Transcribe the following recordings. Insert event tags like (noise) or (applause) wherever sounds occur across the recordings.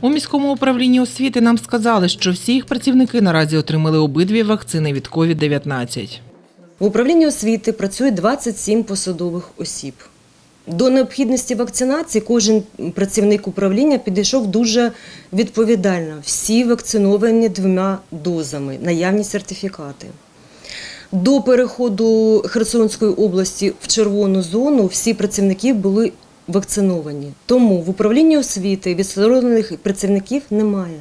У міському управлінні освіти нам сказали, що всі їх працівники наразі отримали обидві вакцини від COVID-19. В управлінні освіти працює 27 посадових осіб. До необхідності вакцинації кожен працівник управління підійшов дуже відповідально. Всі вакциновані двома дозами, наявні сертифікати. До переходу Херсонської області в червону зону всі працівники були вакциновані. Тому в управлінні освіти відсторонених працівників немає.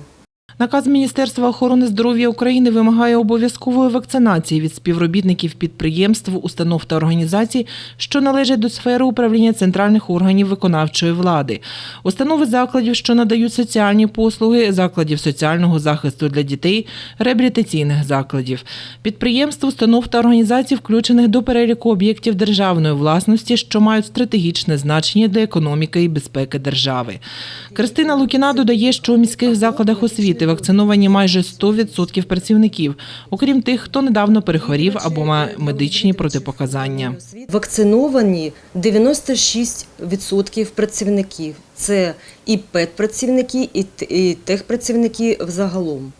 Наказ Міністерства охорони здоров'я України вимагає обов'язкової вакцинації від співробітників підприємств, установ та організацій, що належать до сфери управління центральних органів виконавчої влади, установи закладів, що надають соціальні послуги, закладів соціального захисту для дітей, реабілітаційних закладів, підприємств, установ та організацій, включених до переліку об'єктів державної власності, що мають стратегічне значення для економіки і безпеки держави. Кристина Лукіна додає, що у міських закладах освіти вакциновані майже 100% працівників, окрім тих, хто недавно перехворів або має медичні протипоказання. Вакциновані 96% працівників. Це і педпрацівники, і техпрацівники взагалом.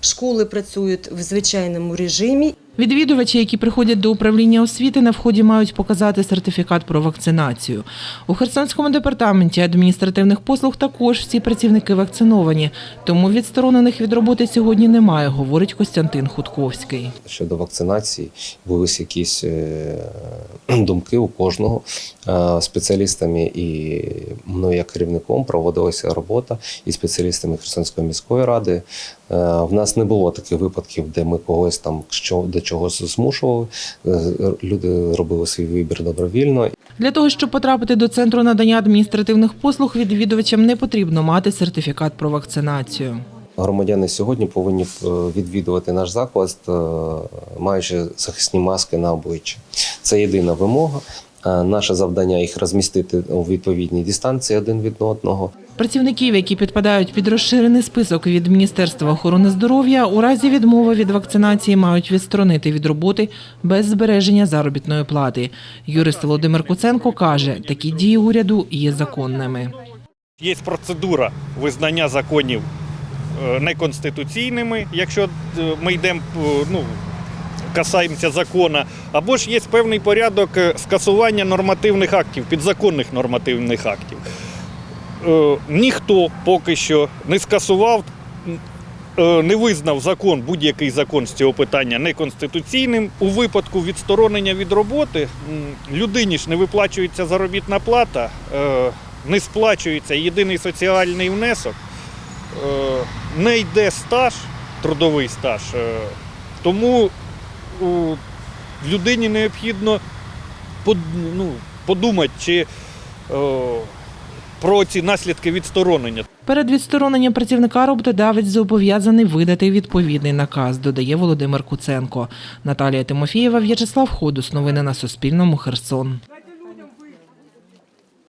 Школи працюють в звичайному режимі. Відвідувачі, які приходять до управління освіти, на вході мають показати сертифікат про вакцинацію. У Херсонському департаменті адміністративних послуг також всі працівники вакциновані, тому відсторонених від роботи сьогодні немає, говорить Костянтин Хутковський. щодо вакцинації були якісь е, (clears throat) думки у кожного Е, спеціалістами і мною як керівником проводилася робота і спеціалістами Херсонської міської ради. Е, В нас не було таких випадків, де ми когось там що до чогось змушували. Е, Люди робили свій вибір добровільно. Для того, щоб потрапити до центру надання адміністративних послуг, відвідувачам не потрібно мати сертифікат про вакцинацію. Громадяни сьогодні повинні е, відвідувати наш заклад, е, маючи захисні маски на обличчі. Це єдина вимога. Наше завдання їх розмістити у відповідній дистанції один від одного. Працівників, які підпадають під розширений список від Міністерства охорони здоров'я, у разі відмови від вакцинації мають відсторонити від роботи без збереження заробітної плати. Юрист Володимир Куценко каже, такі дії уряду є законними. Є процедура визнання законів е, неконституційними, якщо е, ми йдемо, е, ну, касаємося закону, або ж є певний порядок скасування нормативних актів, підзаконних нормативних актів. Е, Ніхто поки що не скасував, е, не визнав закон, будь-який закон з цього питання неконституційним. У випадку відсторонення від роботи людині ж не виплачується заробітна плата, е, не сплачується єдиний соціальний внесок, не йде стаж, трудовий стаж. Тому людині необхідно ну, подумати, чи про ці наслідки відсторонення. Перед відстороненням працівника роботодавець зобов'язаний видати відповідний наказ, додає Володимир Куценко. Наталія Тимофієва, В'ячеслав Ходус. Новини на Суспільному. Херсон.